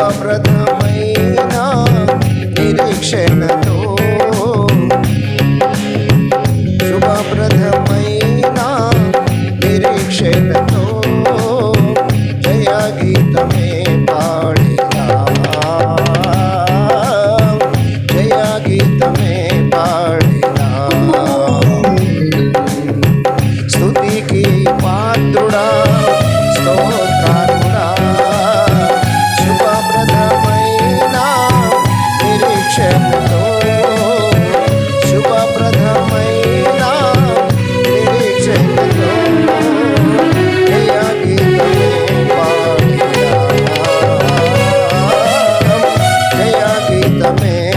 శుభప్రదమైన నిరీక్షణ Cuéntame.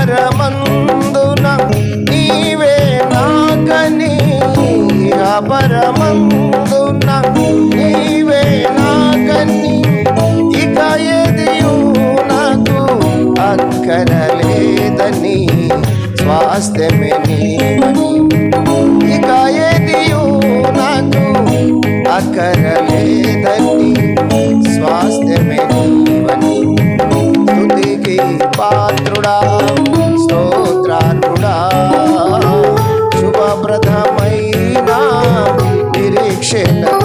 అపరమందున నీవే నాకని. అపరమందున నీవే నాకని. ఇక ఎదియు నాకు అక్కరలేదని స్వాస్థ్యమే నీవని. ఇక ఎదియు నాకు అక్కరలేదని స్వాస్థ్యమే 真的。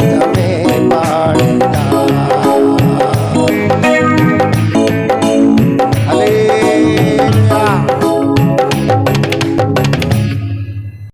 também.